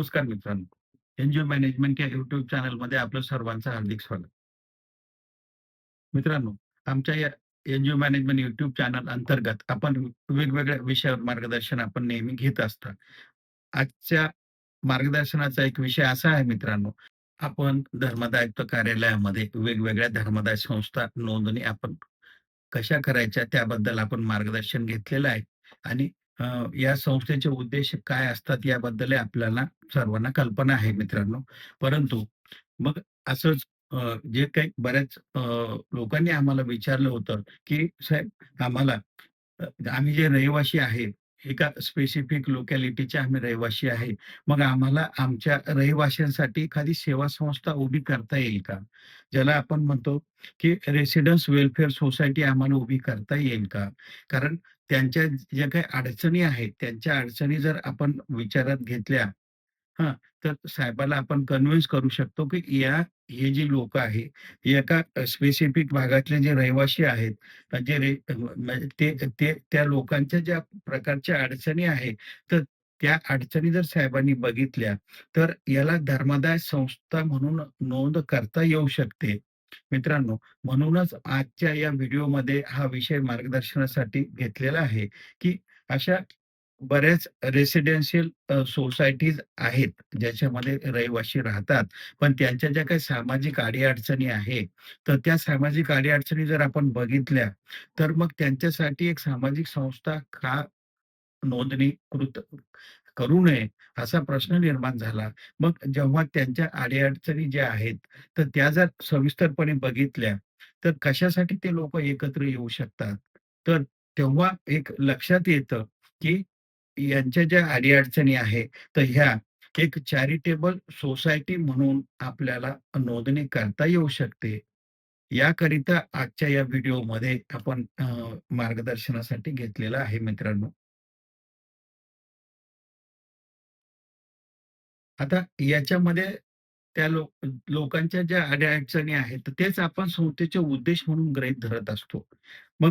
नमस्कार मित्रांनो. NGO management या युट्यूब चॅनलमध्ये आपलं सर्वांचं हार्दिक स्वागत. मित्रांनो, आमच्या या एनजीओ मॅनेजमेंट युट्यूब चॅनल अंतर्गत आपण वेगवेगळ्या विषयावर मार्गदर्शन आपण नेहमी घेत असतात आजच्या मार्गदर्शनाचा एक विषय असा आहे मित्रांनो, आपण धर्मदायित्व कार्यालयामध्ये वेगवेगळ्या धर्मदाय संस्था नोंदणी आपण कशा करायच्या त्याबद्दल आपण मार्गदर्शन घेतलेलं आहे आणि या संस्थेचे उद्देश काय असतात याबद्दल आपल्याला सर्वांना कल्पना आहे मित्रांनो. परंतु मग असंच जे काही बऱ्याच लोकांनी आम्हाला विचारलं होतं, की साहेब आम्हाला आम्ही जे रहिवासी आहे, एका स्पेसिफिक लोकॅलिटीचे आम्ही रहिवासी आहे. मग आम्हाला आमच्या रहिवाशांसाठी एखादी सेवा संस्था उभी करता येईल का? ज्याला आपण म्हणतो, की रेसिडेन्स वेलफेअर सोसायटी आम्हाला उभी करता येईल का? कारण त्यांच्या ज्या काही अडचणी आहेत, त्यांच्या अडचणी जर आपण विचारात घेतल्या हा तर साहेबाला आपण कन्व्हिन्स करू शकतो, की या हे जी लोक आहे, एका स्पेसिफिक भागातले जे रहिवासी आहेत, जे रे म्हणजे ते ते त्या लोकांच्या ज्या प्रकारच्या अडचणी आहेत, तर त्या अडचणी जर साहेबांनी बघितल्या, तर याला धर्मादाय संस्था म्हणून नोंद करता येऊ शकते. मित्रांनो, म्हणूनच आजच्या या व्हिडिओमध्ये हा विषय मार्गदर्शनासाठी घेतलेला आहे, की अशा बऱ्याच रेसिडेन्शियल सोसायटीज आहेत, ज्याच्यामध्ये रहिवासी राहतात. पण त्यांच्या ज्या काही सामाजिक अडीअडचणी आहे, तर त्या सामाजिक अडीअडचणी जर आपण बघितल्या, तर मग त्यांच्यासाठी एक सामाजिक संस्था का नोंदणीकृत करू नये, असा प्रश्न निर्माण झाला. मग जेव्हा त्यांच्या अडीअडचणी ज्या आहेत, तर त्या जर सविस्तरपणे बघितल्या, तर कशासाठी ते लोक एकत्र येऊ शकतात. तर तेव्हा एक लक्षात येतं, की यांच्या ज्या अडीअडचणी आहे, तर ह्या एक चॅरिटेबल सोसायटी म्हणून आपल्याला नोंदणी करता येऊ शकते. याकरिता आजच्या या व्हिडिओमध्ये आपण मार्गदर्शनासाठी घेतलेलं आहे मित्रांनो. आता याच्यामध्ये त्या लोक लोकांच्या ज्या अडीअडचणी आहेत, तर तेच आपण संस्थेचे उद्देश म्हणून गृहीत धरत असतो. मग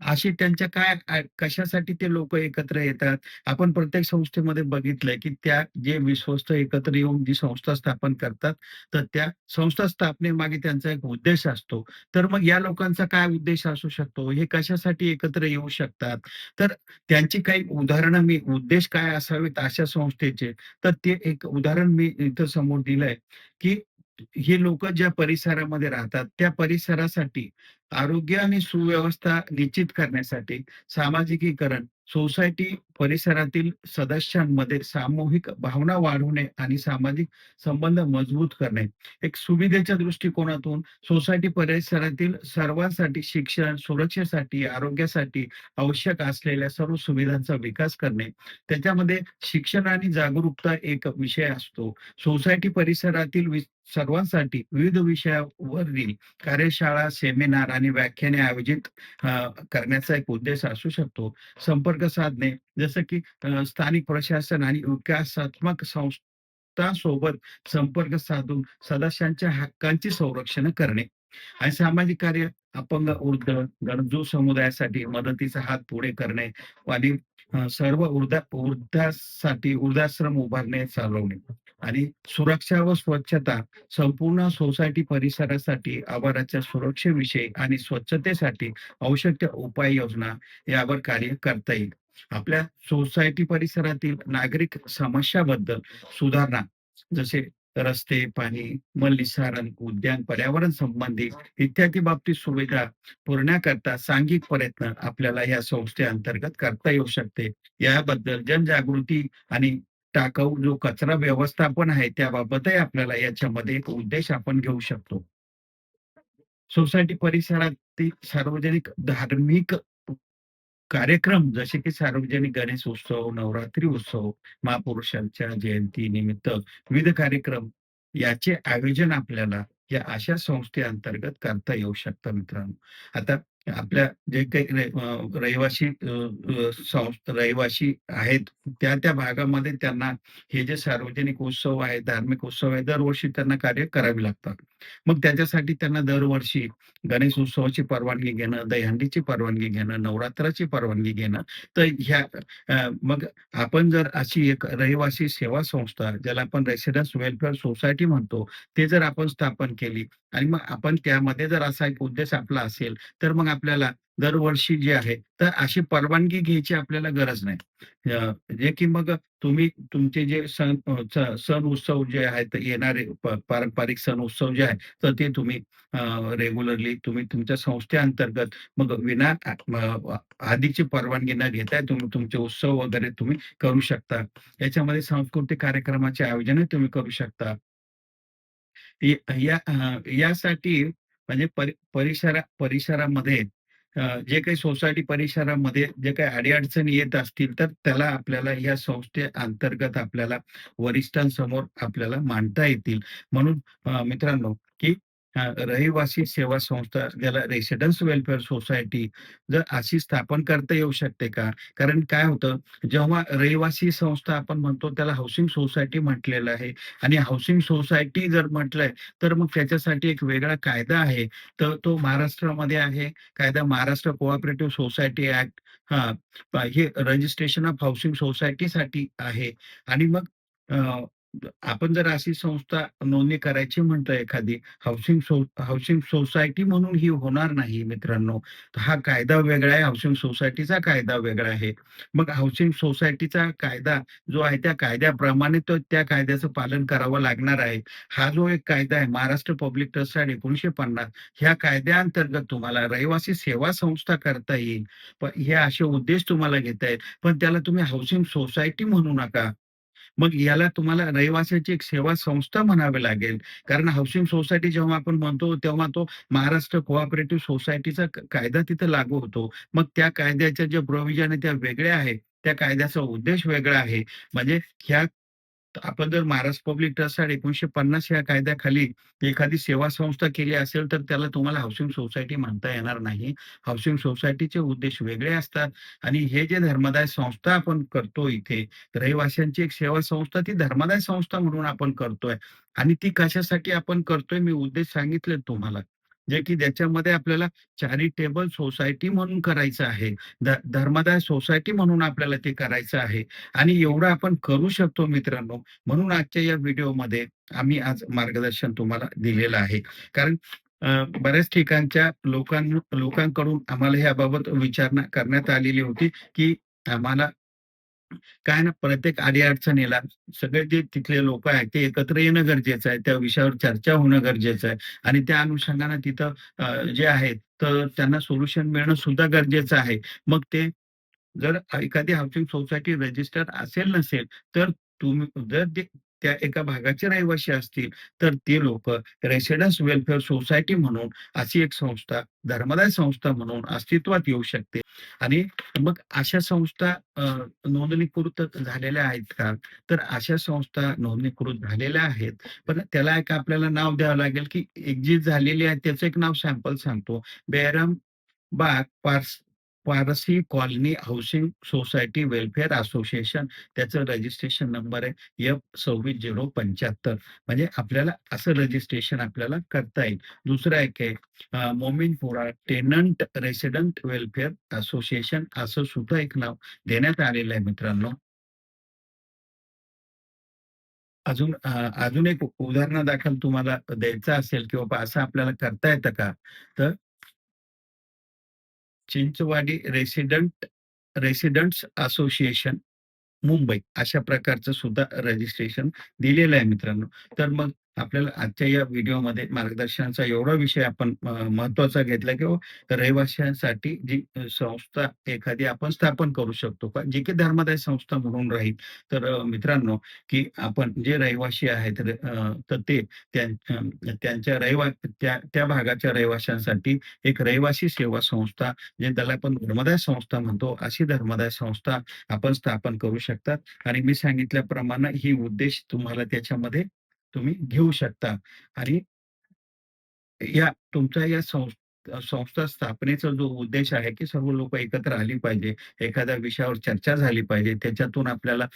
अशी त्यांच्या काय कशासाठी ते लोक एकत्र येतात? आपण प्रत्येक संस्थेमध्ये बघितलंय, की त्या जे विश्वस्त एकत्र येऊन जी संस्था स्थापन करतात, तर त्या संस्था स्थापनेमागे त्यांचा एक उद्देश असतो. तर मग या लोकांचा काय उद्देश असू शकतो? हे कशासाठी एकत्र येऊ शकतात? तर त्यांची काही उदाहरणं मी उद्देश काय असावेत अशा संस्थेचे, तर ते एक उदाहरण मी इथं समोर दिलंय, की हे लोक ज्या परिसरामध्ये राहतात, त्या परिसरासाठी आरोग्य आणि सुव्यवस्था निश्चित करण्यासाठी सामाजिकीकरण, सोसायटी परिसरातील सदस्यांमध्ये सामूहिक भावना वाढवणे आणि सामाजिक संबंध मजबूत करणे. एक सुविधेच्या दृष्टिकोनातून सोसायटी परिसरातील सर्वांसाठी शिक्षण, सुरक्षेसाठी, आरोग्यासाठी आवश्यक असलेल्या सर्व सुविधांचा विकास करणे. त्याच्यामध्ये शिक्षण आणि जागरूकता एक विषय असतो. सोसायटी परिसरातील सर्वांसाठी विविध विषयावरील कार्यशाळा, सेमिनार आणि व्याख्याने आयोजित करण्याचा एक उद्देश असू शकतो. संपर्क साधणे, जसं की स्थानिक प्रशासन आणि विकासात्मक संस्थांसोबत संपर्क साधून सदस्यांच्या हक्कांची संरक्षण करणे आणि सामाजिक कार्य, अपंग, वृद्ध, गरजू समुदायासाठी मदतीचा हात पुढे करणे आणि सर्व वृद्धा वृद्धासाठी वृद्धाश्रम उभारणे, चालवणे आणि सुरक्षा व स्वच्छता संपूर्ण सोसायटी परिसरासाठी आवाराच्या सुरक्षेविषयी आणि स्वच्छतेसाठी आवश्यक उपाययोजना यावर कार्य करता येईल. आपल्या सोसायटी परिसरातील नागरिक समस्याबद्दल सुधारणा जसे रस्ते, पाणी, मलनिस्सारण, उद्यान, पर्यावरण संबंधी इत्यादी बाबतीत सुविधा पुरण्याकरता सांघिक प्रयत्न आपल्याला या संस्थेअंतर्गत करता येऊ शकते. याबद्दल जनजागृती आणि टाकाऊ जो कचरा व्यवस्थापन आहे त्याबाबतही आपल्याला याच्यामध्ये एक उद्देश आपण घेऊ शकतो. सोसायटी परिसरातील सार्वजनिक धार्मिक कार्यक्रम जसे की सार्वजनिक गणेश उत्सव, नवरात्री उत्सव, महापुरुषांच्या जयंती निमित्त विविध कार्यक्रम याचे आयोजन आपल्याला या अशा संस्थेअंतर्गत करता येऊ शकतं मित्रांनो. आता आपल्या जे काही रहिवासी रहिवासी आहेत, त्या-त्या भागामध्ये त्यांना हे जे सार्वजनिक उत्सव आहे, धार्मिक उत्सव आहे, दरवर्षी त्यांना कार्य करावे लागतात. मग त्याच्यासाठी त्यांना दरवर्षी गणेश उत्सवाची परवानगी घेणं, दहीहंडीची परवानगी घेणं, नवरात्राची परवानगी घेणं. तर ह्या मग आपण जर अशी एक रहिवासी सेवा संस्था, ज्याला आपण रेसिडेन्स वेलफेअर सोसायटी म्हणतो, ते जर आपण स्थापन केली आणि मग आपण त्यामध्ये जर असा एक उद्देश आपला असेल, तर मग आपल्याला दरवर्षी जे आहे, तर अशी परवानगी घ्यायची आपल्याला गरज नाही. जे की मग तुम्ही तुमचे जे सण सण उत्सव जे आहेत येणारे पारंपरिक सण उत्सव जे आहे, तर ते तुम्ही रेग्युलरली तुम्ही तुमच्या संस्थेअंतर्गत मग विना आधीची परवानगी न घेताय तुम्ही तुमचे उत्सव वगैरे तुम्ही करू शकता. याच्यामध्ये सांस्कृतिक कार्यक्रमाचे आयोजनही तुम्ही करू शकता. या यासाठी म्हणजे परिसरा परिसरामध्ये जे काही सोसायटी परिसरामध्ये जे काही अडीअडचणी येत असतील, तर त्याला आपल्याला या संस्थे अंतर्गत आपल्याला वरिष्ठांसमोर आपल्याला मांडता येतील. म्हणून मित्रांनो, की रहिवासी सेवा संस्था ज्याला रेसिडेन्स वेलफेअर सोसायटी जर अशी स्थापन करता येऊ शकते का? कारण काय होतं, जेव्हा रहिवासी संस्था आपण म्हणतो त्याला हाऊसिंग सोसायटी म्हटलेलं आहे आणि हाऊसिंग सोसायटी जर म्हटलंय, तर मग त्याच्यासाठी एक वेगळा कायदा आहे. तर तो महाराष्ट्रामध्ये आहे. कायदा महाराष्ट्र कोऑपरेटिव्ह सोसायटी ऍक्ट हा हे रजिस्ट्रेशन ऑफ हाऊसिंग सोसायटीसाठी आहे आणि मग आपण जर अशी संस्था नोंदणी करायची म्हणतो एखादी हाऊसिंग सो हाऊसिंग सोसायटी म्हणून ही होणार नाही मित्रांनो. हा कायदा वेगळा आहे, हाऊसिंग सोसायटीचा कायदा वेगळा आहे. मग हाऊसिंग सोसायटीचा कायदा जो आहे त्या कायद्याप्रमाणे तो त्या कायद्याचं पालन करावं लागणार आहे. हा जो एक कायदा आहे महाराष्ट्र पब्लिक ट्रस्ट एकोणीशे पन्नास ह्या कायद्याअंतर्गत तुम्हाला रहिवासी सेवा संस्था करता येईल. पण हे असे उद्देश तुम्हाला घेता येईल. पण त्याला तुम्ही हाऊसिंग सोसायटी म्हणू नका. मग याला तुम्हाला रहिवाशाची एक सेवा संस्था म्हणावी लागेल. कारण हाऊसिंग सोसायटी जेव्हा आपण म्हणतो, तेव्हा तो महाराष्ट्र कोऑपरेटिव्ह सोसायटीचा कायदा तिथे लागू होतो. मग त्या कायद्याच्या ज्या प्रोव्हिजन आहे त्या वेगळ्या आहेत. त्या कायद्याचा उद्देश वेगळा आहे. म्हणजे ह्या आपण जर महाराष्ट्र पब्लिक ट्रस्ट एकोणीशे पन्नास या कायद्याखाली एखादी सेवा संस्था केली असेल, तर त्याला तुम्हाला हाऊसिंग सोसायटी म्हणता येणार नाही. हाऊसिंग सोसायटीचे उद्देश वेगळे असतात आणि हे जे धर्मदाय संस्था आपण करतो इथे, रहिवाशांची एक सेवा संस्था ती धर्मदाय संस्था म्हणून आपण करतोय आणि ती कशासाठी आपण करतोय मी उद्देश सांगितले तुम्हाला. जे की ज्याच्यामध्ये आपल्याला चॅरिटेबल सोसायटी म्हणून करायचं आहे. धर्मदाय सोसायटी म्हणून आपल्याला ते करायचं आहे आणि एवढं आपण करू शकतो मित्रांनो. म्हणून आजच्या या व्हिडिओमध्ये आम्ही आज मार्गदर्शन तुम्हाला दिलेलं आहे. कारण बऱ्याच ठिकाणच्या लोकां लोकांकडून आम्हाला याबाबत विचारणा करण्यात आलेली होती, की आम्हाला काय ना प्रत्येक अडी-अडचणीला सगळे जे तिथले लोक आहेत ते एकत्र येणं गरजेचं आहे. त्या विषयावर चर्चा होणं गरजेचं आहे आणि त्या अनुषंगाने तिथं जे आहेत तर त्यांना सोल्युशन मिळणं सुद्धा गरजेचं आहे. मग ते जर एखादी हाऊसिंग सोसायटी रजिस्टर असेल नसेल, तर तुम्ही जर ते त्या एका भागाचे रहिवासी असतील, तर ते लोक रेसिडेन्स वेलफेअर सोसायटी म्हणून अशी एक संस्था, धर्मदाय संस्था म्हणून अस्तित्वात येऊ शकते आणि मग अशा संस्था नोंदणीकृत झालेल्या आहेत का? तर अशा संस्था नोंदणीकृत झालेल्या आहेत. पण त्याला एक आपल्याला नाव द्यावं लागेल, की एक जी झालेली आहे त्याचं एक नाव सॅम्पल सांगतो. बेरम बाग पार्स Parsi colony housing society welfare association त्याचं रजिस्ट्रेशन नंबर आहे F26075 म्हणजे आपल्याला असं रजिस्ट्रेशन आपल्याला करता येईल. दुसरं एक आहे अ, टेनंट रेसिडेंट वेलफेअर असोसिएशन असं सुद्धा एक नाव देण्यात आलेलं आहे मित्रांनो. अजून अजून एक उदाहरणादाखल तुम्हाला द्यायचं असेल, की बाबा असं आपल्याला करता येतं का? तर Chinchwadi resident residents association Mumbai अशा प्रकारचं सुद्धा रजिस्ट्रेशन दिलेलं आहे मित्रांनो. तर मग आपल्याला आजच्या या व्हिडिओमध्ये मार्गदर्शनाचा एवढा विषय आपण महत्त्वाचा महत्त्वाचा घेतला, की हो, रहिवाशांसाठी जी संस्था एखादी आपण स्थापन करू शकतो का? जी की धर्मादाय संस्था म्हणून राहील. तर मित्रांनो, की आपण जे रहिवासी आहेत तर ते त्यांच्या रहिवा त्या त्या भागाच्या रहिवाशांसाठी एक रहिवासी सेवा संस्था, जे त्याला आपण धर्मदाय संस्था म्हणतो, अशी धर्मदाय संस्था आपण स्थापन करू शकतात आणि मी सांगितल्याप्रमाणे ही उद्देश तुम्हाला त्याच्यामध्ये तुम्ही घेऊ शकता आणि या तुमचा या संस्था संस्था स्थापनेचा जो उद्देश आहे, की सर्व लोक एकत्र आली पाहिजे. एखाद्या विषयावर चर्चा झाली पाहिजे. त्याच्यातून आपल्याला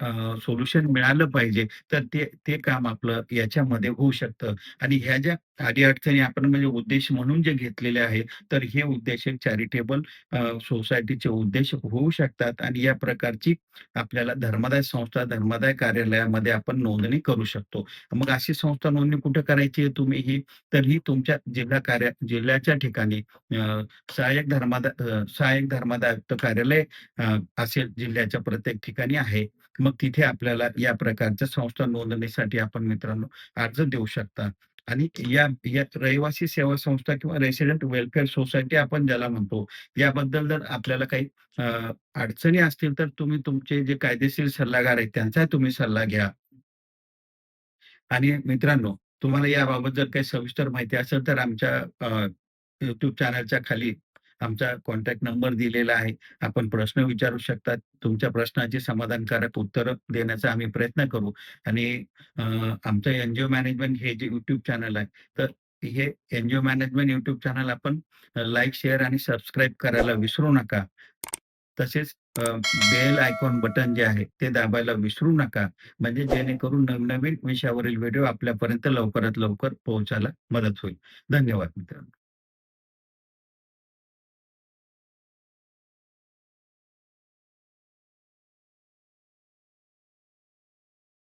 अ, सोल्युशन मिळालं पाहिजे, तर ते ते काम आपलं याच्यामध्ये होऊ शकतं आणि ह्या ज्या अडी-अडचणी आपण म्हणजे उद्देश म्हणून जे घेतलेले आहे, तर हे उद्देश चॅरिटेबल सोसायटीचे उद्देश होऊ शकतात आणि या प्रकारची आपल्याला धर्मादाय संस्था, धर्मादाय कार्यालयामध्ये आपण नोंदणी करू शकतो. मग अशी संस्था नोंदणी कुठे करायची आहे तुम्ही ही, तर ही तुमच्या जिल्हा कार्य जिल्ह्याच्या ठिकाणी अ, सहाय्यक धर्मादाय अ, सहाय्यक धर्मादाय आयुक्त कार्यालय अ, असेल जिल्ह्याच्या प्रत्येक ठिकाणी आहे. मग तिथे आपल्याला या प्रकारच्या संस्था नोंदणीसाठी आपण मित्रांनो अर्ज देऊ शकता. आणि या या रहिवासी सेवा संस्था किंवा रेसिडेंट वेलफेअर सोसायटी आपण ज्याला म्हणतो, याबद्दल जर आपल्याला काही अडचणी असतील तर तुम्ही तुमचे जे कायदेशीर सल्लागार आहेत त्यांचा तुम्ही सल्ला घ्या. आणि मित्रांनो, तुम्हाला याबाबत जर काही सविस्तर माहिती असेल तर आमच्या युट्यूब चॅनलच्या खाली आमचा कॉन्टॅक्ट नंबर दिलेला आहे. आपण प्रश्न विचारू शकता. तुमच्या प्रश्नाची समाधानकारक उत्तर देण्याचा आम्ही प्रयत्न करू आणि आमचं एनजीओ मॅनेजमेंट हे जे युट्यूब चॅनल आहे, तर हे एनजीओ मॅनेजमेंट युट्यूब चॅनल आपण लाईक, शेअर आणि सबस्क्राईब करायला विसरू नका. तसेच बेल आयकॉन बटन जे आहे ते दाबायला विसरू नका. म्हणजे जेणेकरून नवनवीन विषयावरील व्हिडिओ आपल्यापर्यंत लवकरात लवकर पोहोचायला मदत होईल. धन्यवाद मित्रांनो.